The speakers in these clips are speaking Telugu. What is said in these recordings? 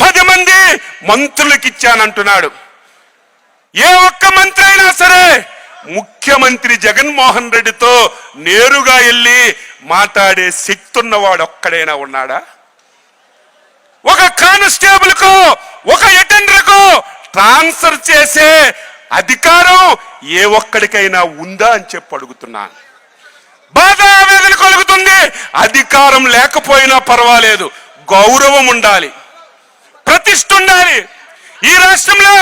పది మంది మంత్రులకు ఇచ్చానంటున్నాడు ఏ ఒక్క మంత్రి అయినా సరే ముఖ్యమంత్రి జగన్మోహన్ రెడ్డితో నేరుగా వెళ్ళి మాట్లాడే శక్తి ఉన్నవాడు ఒక్కడైనా ఉన్నాడా? ఒక కానిస్టేబుల్కు ఒక ఎటెండర్కు ట్రాన్స్ఫర్ చేసే అధికారం ఏ ఒక్కడికైనా ఉందా అని చెప్పి అడుగుతున్నాను. బాధ ఆవేదన కలుగుతుంది. అధికారం లేకపోయినా పర్వాలేదు. గౌరవం ఉండాలి. ప్రతిష్ట ఉండాలి ఈ రాష్ట్రంలో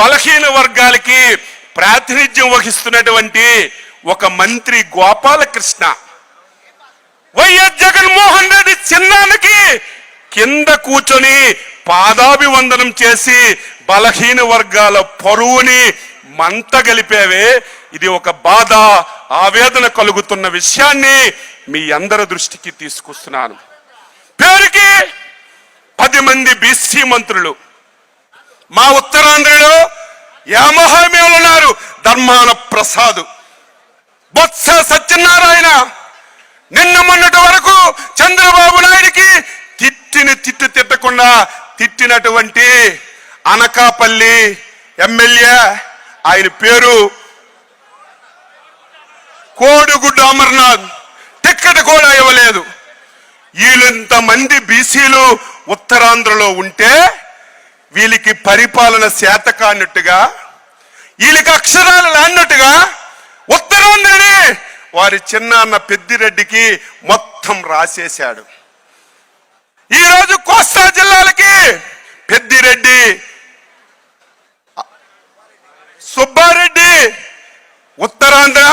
బలహీన వర్గాలకి ప్రాతినిధ్యం వహిస్తున్నటువంటి ఒక మంత్రి గోపాలకృష్ణ. వైఎస్ జగన్మోహన్ రెడ్డి చిన్నానికి కింద కూర్చొని పాదాభివందనం చేసి బలహీన వర్గాల పరువుని మంతగలిపేవే ఇది ఒక బాధ ఆవేదన కలుగుతున్న విషయాన్ని మీ అందరి దృష్టికి తీసుకొస్తున్నాను. పేరుకి పది మంది బీసీ మంత్రులు. మా ఉత్తరాంధ్రలో యామహామీలు ఉన్నారు ధర్మాన ప్రసాద్. బొత్స సత్యనారాయణ నిన్న మొన్నటి వరకు చంద్రబాబు నాయుడికి తిట్టిన తిట్టు తిట్టకుండా తిట్టినటువంటి అనకాపల్లి ఎమ్మెల్యే ఆయన పేరు కోడుగుడ్డు అమర్నాథ్. టిక్కెట్ కూడా ఇవ్వలేదు. వీళ్ళంత మంది బీసీలు ఉత్తరాంధ్రలో ఉంటే వీళ్ళకి పరిపాలన శాత కానట్టుగా వీళ్ళకి అక్షరాలు లాన్నట్టుగా ఉత్తరాంధ్రని వారి చిన్నాన్న పెద్దిరెడ్డికి మొత్తం రాసేశాడు. ఈరోజు కోస్తా జిల్లాలకి పెద్దిరెడ్డి సుబ్బారెడ్డి ఉత్తరాంధ్ర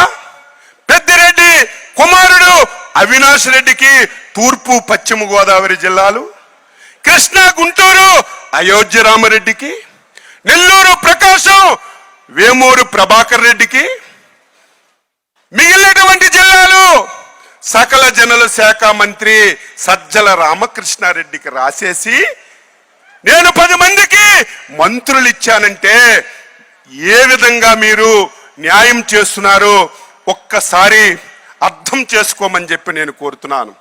పెద్దిరెడ్డి కుమారుడు అవినాష్ రెడ్డికి తూర్పు పశ్చిమ గోదావరి జిల్లాలు కృష్ణా గుంటూరు. అయోధ్య రామరెడ్డికి నెల్లూరు ప్రకాశం వేమూరు ప్రభాకర్ రెడ్డికి మిగిలినటువంటి జిల్లాలు సకల జనుల శాఖ మంత్రి సజ్జల రామకృష్ణారెడ్డికి రాసేసి నేను పది మందికి మంత్రులు ఇచ్చానంటే ఏ విధంగా మీరు న్యాయం చేస్తున్నారో ఒక్కసారి అర్థం చేసుకోమని చెప్పి నేను కోరుతున్నాను.